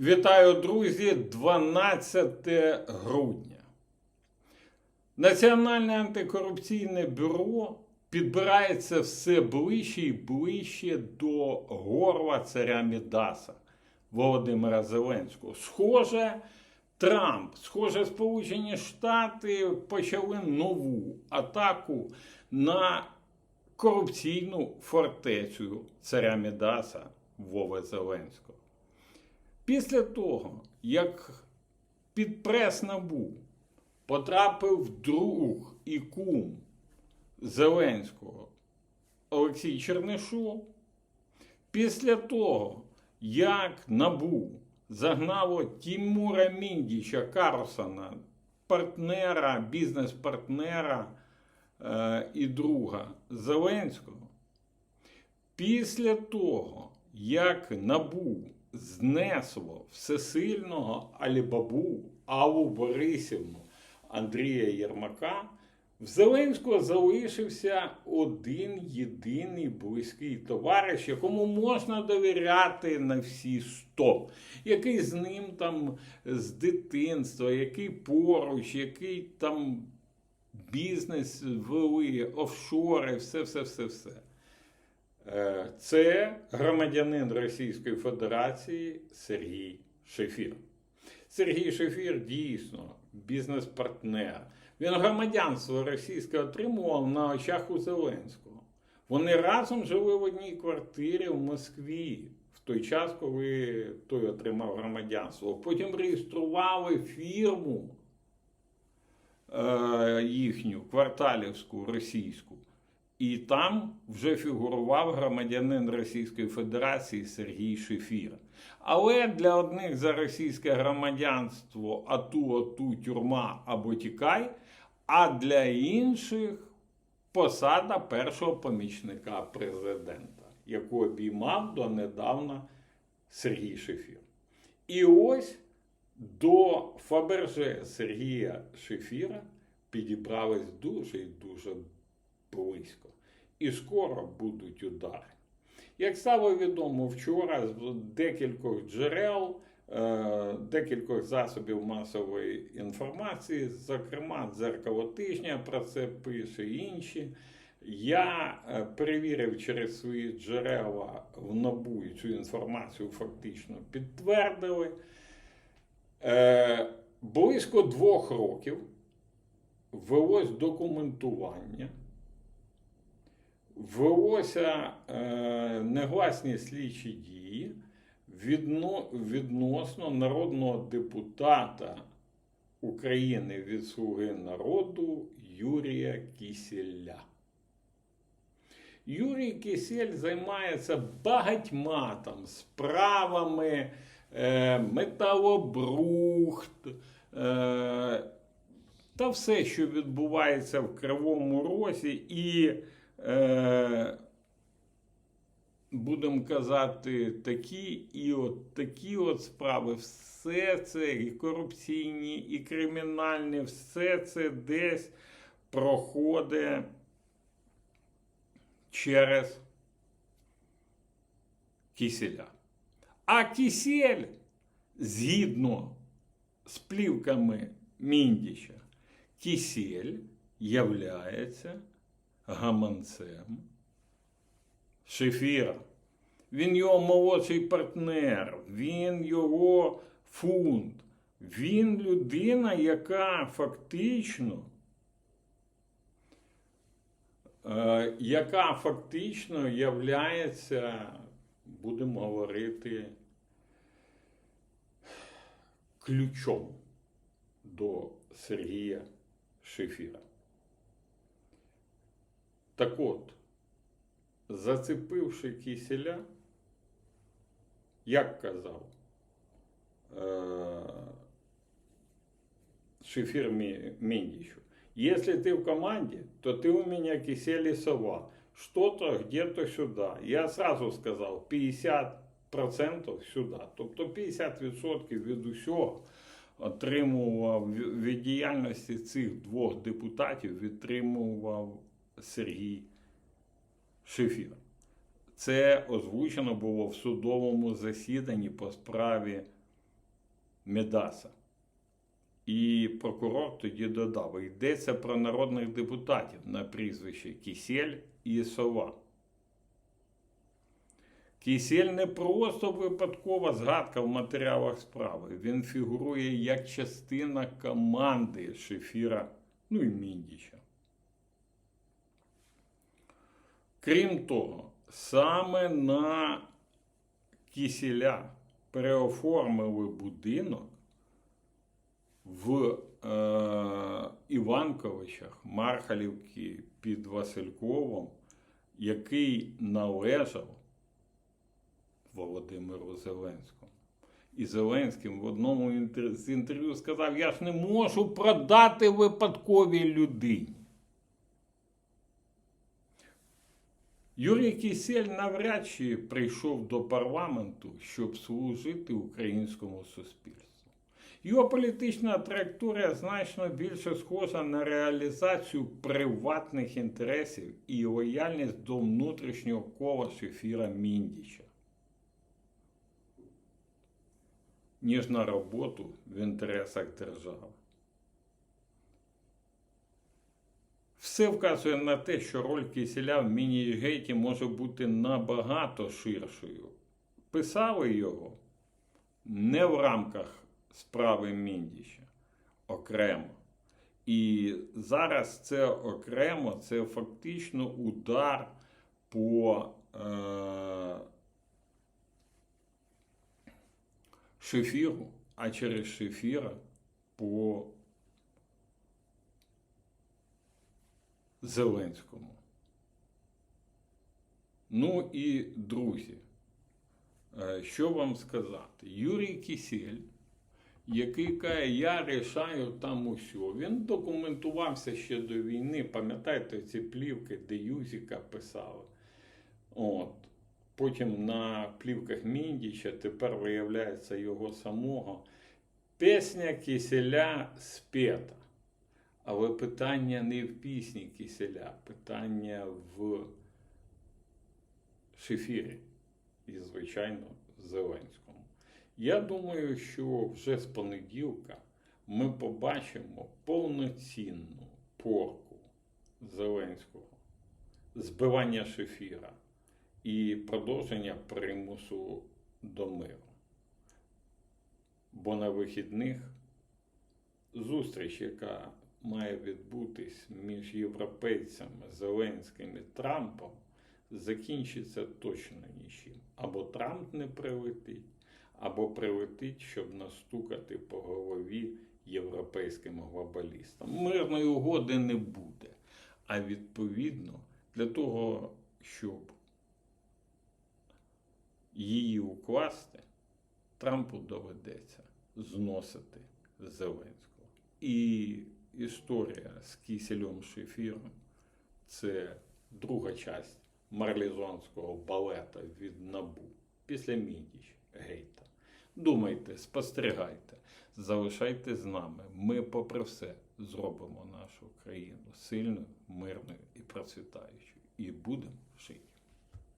Вітаю, друзі! 12 грудня. Національне антикорупційне бюро підбирається все ближче і ближче до горла царя Мідаса Володимира Зеленського. Схоже, Трамп, схоже, Сполучені Штати почали нову атаку на корупційну фортецю царя Мідаса Вови Зеленського. Після того, як під прес НАБУ потрапив друг і кум Зеленського Олексій Чернишов, після того, як НАБУ загнало Тімура Міндіча Карлсона, партнера, бізнес-партнера е, і друга Зеленського, після того, як НАБУ знесло всесильного Алібабу, Аллу Борисівну Андрія Єрмака, в Зеленського залишився один єдиний близький товариш, якому можна довіряти на всі сто, який з ним там з дитинства, який поруч, який там бізнес вели, офшори, все, все, все, все. Е, Це громадянин Російської Федерації Сергій Шефір. Сергій Шефір дійсно бізнес-партнер. Він громадянство російське отримував на очах у Зеленського. Вони разом жили в одній квартирі в Москві в той час, коли той отримав громадянство. Потім реєстрували фірму е, їхню кварталівську російську. І там вже фігурував громадянин Російської Федерації Сергій Шефір. Але для одних за російське громадянство ату, ату, тюрма або тікай, а для інших посада першого помічника президента, яку обіймав донедавна Сергій Шефір. І ось до Фаберже Сергія Шефіра підібрались дуже і дуже близько. І скоро будуть удари. Як стало відомо вчора, з декількох джерел, е, декількох засобів масової інформації, зокрема, дзеркало тижня про це пише і інші. Я е, перевірив через свої джерела в НАБУ і цю інформацію фактично підтвердили. Е, Близько двох років велось документування велося е, негласні слідчі дії відно, відносно народного депутата України від Слуги народу Юрія Кісєля. Юрій Кисель займається багатьма там справами, е, металобрухт е, та все, що відбувається в Кривому Розі, і е, будемо казати, такі і от такі от справи, все це і корупційні, і кримінальні, все це десь проходить через киселя. А кисель, згідно з плівками Міндіча, кисель являється гаманцем Шефіра. Він його молодший партнер, він його фунт. Він людина, яка фактично, е, яка фактично являється, будемо говорити, ключом до Сергія Шефіра. Так от, зацепивши киселя, як казав е, Шефір Міндічу, если ты в команде, то ты у меня кисель сова. Что-то где-то сюда. Я сразу сказав 50% сюди. Тобто 50% від усього отримував від діяльності цих двох депутатів, відтримував Сергій Шефір. Це озвучено було в судовому засіданні по справі Медаса. І прокурор тоді додав: йдеться про народних депутатів на прізвище Кісель і Сова. Кісель не просто випадкова згадка в матеріалах справи. Він фігурує як частина команди Шефіра, ну і Міндіча. Крім того, саме на Кіселя переоформили будинок в е, Іванковичах, Мархалівці під Васильковом, який належав Володимиру Зеленському. І Зеленським в одному з інтерв'ю сказав: Я ж не можу продати випадковій людині. Юрій Кісель навряд чи прийшов до парламенту, щоб служити українському суспільству. Його політична траєкторія значно більше схожа на реалізацію приватних інтересів і лояльність до внутрішнього кола Шефіра Міндіча, ніж на роботу в інтересах держави. Все вказує на те, що роль киселя в міні-гейті може бути набагато ширшою. Писали його не в рамках справи Міндіча, окремо. І зараз це окремо, це фактично удар по е- шефіру, а через шефіра по Зеленському. Ну і друзі, е, що вам сказати? Юрій Кісель, який каже, я рішаю там усьо. Він документувався ще до війни. Пам'ятаєте ці плівки, де Юзіка писали. От. Потім на плівках Міндіча тепер виявляється його самого. Пісня Кіселя спета. Але питання не в пісні Кіселя, питання в шефірі і, звичайно, Зеленському. Я думаю, що вже з понеділка ми побачимо повноцінну порку Зеленського, збивання шефіра і продовження примусу до миру. Бо на вихідних зустріч, яка має відбутись між європейцями Зеленським і Трампом, закінчиться точно нічим. Або Трамп не прилетить, або прилетить, щоб настукати по голові європейським глобалістам. Мирної угоди не буде. А відповідно, для того, щоб її укласти, Трампу доведеться зносити Зеленського. І історія з кисельом шефіром це друга часть марлізонського балета від Набу після Мідіч Гейта. Думайте, спостерігайте, залишайте з нами. Ми, попри все, зробимо нашу країну сильною, мирною і процвітаючою. І будемо жити.